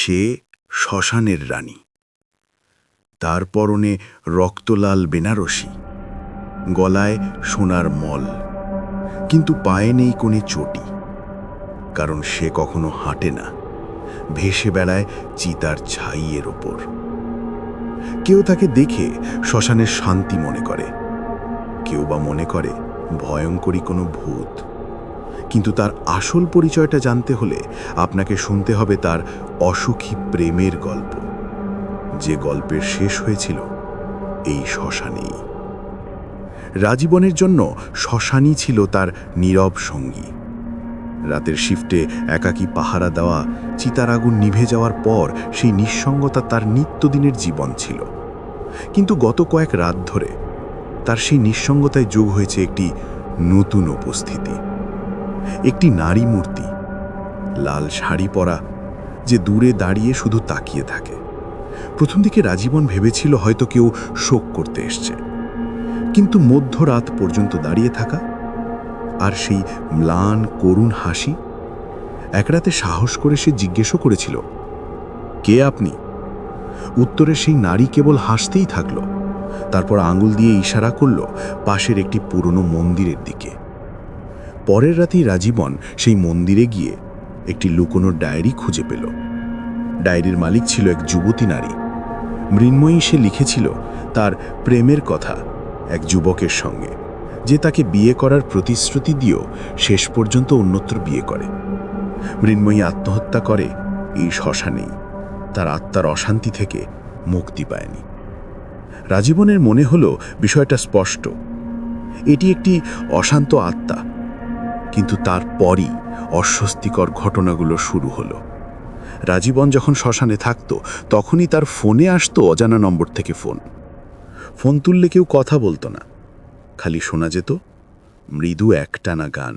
সে শ্মশানের রানী। তার পরনে রক্তলাল বেনারসি, গলায় সোনার মল, কিন্তু পায়ে নেই কোনে চটি, কারণ সে কখনো হাঁটে না, ভেসে বেড়ায় চিতার ছাইয়ের ওপর। কেউ তাকে দেখে শ্মশানের শান্তি মনে করে, কেউ বা মনে করে ভয়ঙ্করী কোনো ভূত। কিন্তু তার আসল পরিচয়টা জানতে হলে আপনাকে শুনতে হবে তার অসুখী প্রেমের গল্প। যে গল্পের শেষ হয়েছিল এই শ্মশানেই। রাজীবনের জন্য শ্মশানই ছিল তার নীরব সঙ্গী। রাতের শিফটে একাকী পাহারা দেওয়া চিতার আগুন নিভে যাওয়ার পর সেই নিঃসঙ্গতা তার নিত্যদিনের জীবন ছিল। কিন্তু গত কয়েক রাত ধরে তার সেই নিঃসঙ্গতায় যোগ হয়েছে একটি নতুন উপস্থিতি। একটি নারী মূর্তি। লাল শাড়ি পরা যে দূরে দাঁড়িয়ে শুধু তাকিয়ে থাকে। প্রথম দিকে রাজীবন ভেবেছিল হয়তো কেউ শোক করতে এসছে। কিন্তু মধ্যরাত পর্যন্ত দাঁড়িয়ে থাকা আর সেই ম্লান, করুণ হাসি এক রাতে সাহস করে সে জিজ্ঞেসও করেছিল, কে আপনি? উত্তরে সেই নারী কেবল হাসতেই থাকল, তারপর আঙুল দিয়ে ইশারা করল পাশের একটি পুরনো মন্দিরের দিকে। পরের রাতেই রাজীবন সেই মন্দিরে গিয়ে একটি লুকোনো ডায়েরি খুঁজে পেল। ডায়েরির মালিক ছিল এক যুবতী নারী। মৃন্ময়ী সে লিখেছিল তার প্রেমের কথা এক যুবকের সঙ্গে, যে তাকে বিয়ে করার প্রতিশ্রুতি দিয়েও শেষ পর্যন্ত অন্যত্র বিয়ে করে। মৃন্ময়ী আত্মহত্যা করে এই শ্মশানেই। তার আত্মার অশান্তি থেকে মুক্তি পায়নি। রাজীবনের মনে হলো বিষয়টা স্পষ্ট। এটি একটি অশান্ত আত্মা। কিন্তু তারপরই অস্বস্তিকর ঘটনাগুলো শুরু হলো। রাজীবন যখন শ্মশানে থাকতো, তখনই তার ফোনে আসতো অজানা নম্বর থেকে ফোন। ফোন তুললে কেউ কথা বলতো না। খালি শোনা যেত, মৃদু একটানা গান।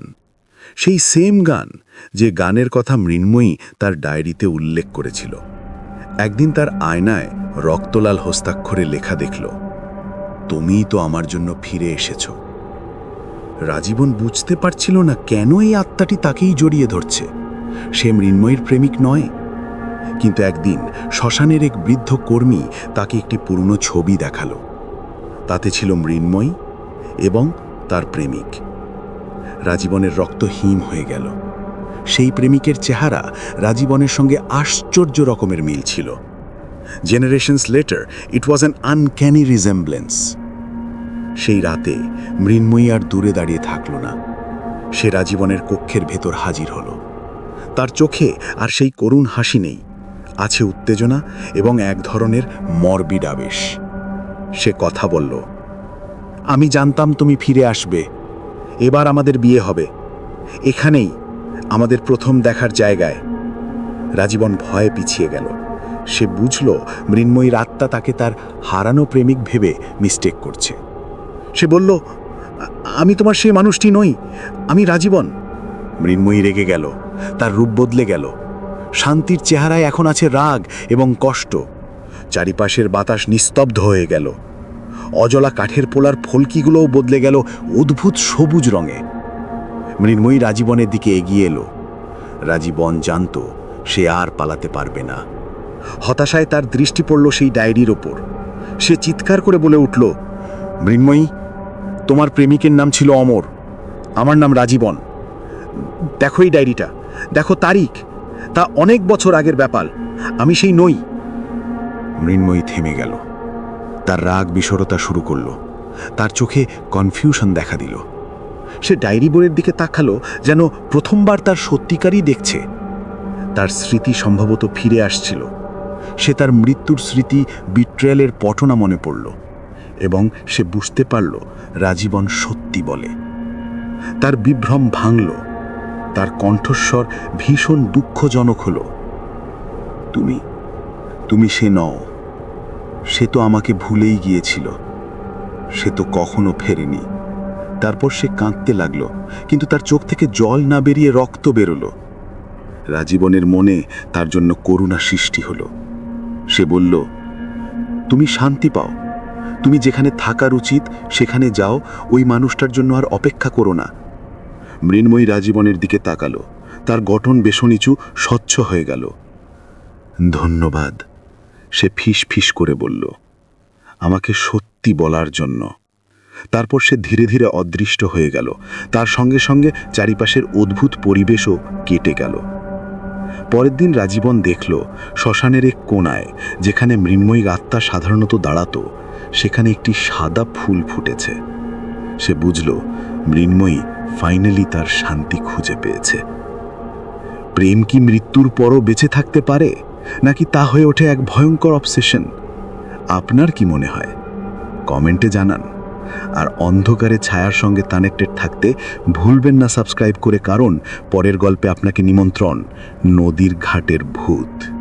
সেই সেম গান যে গানের কথা মৃন্ময়ী তার ডায়েরিতে উল্লেখ করেছিল। একদিন তার আয়নায় রক্তলাল হস্তাক্ষরে লেখা দেখল, তুমিই তো আমার জন্য ফিরে এসেছ। রাজীবন বুঝতে পারছিল না কেন এই আত্মাটি তাকেই জড়িয়ে ধরছে। সে মৃন্ময়ীর প্রেমিক নয়। কিন্তু একদিন শ্মশানের এক বৃদ্ধ কর্মী তাকে একটি পুরনো ছবি দেখাল। তাতে ছিল মৃন্ময়ী এবং তার প্রেমিক। রাজীবনের রক্ত হিম হয়ে গেল। সেই প্রেমিকের চেহারা রাজীবনের সঙ্গে আশ্চর্য রকমের মিল ছিল। Generations later it was an uncanny resemblance সেই রাতে মৃন্ময়ী আর দূরে দাঁড়িয়ে থাকল না। সে রাজীবনের কক্ষের ভেতর হাজির হল। তার চোখে আর সেই করুণ হাসি নেই। আছে উত্তেজনা এবং এক ধরনের মরবিড আবেশ সে কথা বলল, আমি জানতাম তুমি ফিরে আসবে। এবার আমাদের বিয়ে হবে। এখানেই আমাদের প্রথম দেখার জায়গায়। রাজীবন ভয়ে পিছিয়ে গেল। সে বুঝল মৃন্ময়ীর আত্মা তাকে তার হারানো প্রেমিক ভেবে মিস্টেক করছে। সে বলল, আমি তোমার সেই মানুষটি নই, আমি রাজীবন। মৃন্ময়ী রেগে গেল, তার রূপ বদলে গেল। শান্তির চেহারায় এখন আছে রাগ এবং কষ্ট। চারিপাশের বাতাস নিস্তব্ধ হয়ে গেল। অজলা কাঠের পোলার ফলকিগুলোও বদলে গেল অদ্ভুত সবুজ রঙে। মৃন্ময়ী রাজীবনের দিকে এগিয়ে এলো। রাজীবন জানত, সে আর পালাতে পারবে না। হতাশায় তার দৃষ্টি পড়ল সেই ডায়েরির ওপর। সে চিৎকার করে বলে উঠল, মৃন্ময়ী তোমার প্রেমিকের নাম ছিল অমর। আমার নাম রাজীবন। দেখো এই ডায়েরিটা। দেখো তারিখ। তা অনেক বছর আগের ব্যাপার। আমি সেই নই। মৃন্ময়ী থেমে গেল। তার রাগ বিশরতা শুরু করল। তার চোখে কনফিউশন দেখা দিল। সে ডায়েরি বইয়ের দিকে তাকালো, যেন প্রথমবার তার সত্যিকারই দেখছে। তার স্মৃতি সম্ভবত ফিরে আসছিল। সে তার মৃত্যুর স্মৃতি বিট্রেয়ালের পটনা মনে পড়ল। এবং সে বুঝতে পারল রাজীবন সত্যি বলে। তার বিভ্রম ভাঙল। তার কণ্ঠস্বর ভীষণ দুঃখজনক হল। তুমি তুমি সে নও। সে তো আমাকে ভুলেই গিয়েছিল। সে তো কখনো ফেরেনি। তারপর সে কাঁদতে লাগল, কিন্তু তার চোখ থেকে জল না বেরিয়ে রক্ত বেরোলো। রাজীবনের মনে তার জন্য করুণা সৃষ্টি হলো। সে বলল, তুমি শান্তি পাও। তুমি যেখানে থাকার উচিত, সেখানে যাও, ওই মানুষটার জন্য আর অপেক্ষা করো না। মৃন্ময়ী রাজীবনের দিকে তাকালো। তার গঠন বেশ নিচু, স্বচ্ছ হয়ে গেল। ধন্যবাদ, সে ফিস ফিস করে বলল। আমাকে সত্যি বলার জন্য। তারপর সে ধীরে ধীরে অদৃষ্ট হয়ে গেল। তার সঙ্গে সঙ্গে চারিপাশের অদ্ভুত পরিবেশও কেটে গেল। পরের দিন রাজীবন দেখল, শ্মশানের এক কোনায়, যেখানে মৃন্ময়ী আত্মা সাধারণত দাঁড়াতো সেখানে একটি সাদা ফুল ফুটেছে। সে বুঝল, মৃন্ময়ী ফাইনালি তার শান্তি খুঁজে পেয়েছে। প্রেম কি মৃত্যুর পরও বেঁচে থাকতে পারে? নাকি তা হয়ে ওঠে এক ভয়ঙ্কর অবসেশন আপনার কি মনে হয়? কমেন্টে জানান। আর অন্ধকারে ছায়ার সঙ্গে কানেক্টেড থাকতে ভুলবেন না সাবস্ক্রাইব করে, কারণ পরের গল্পে আপনাকে নিমন্ত্রণ, নদীর ঘাটের ভূত।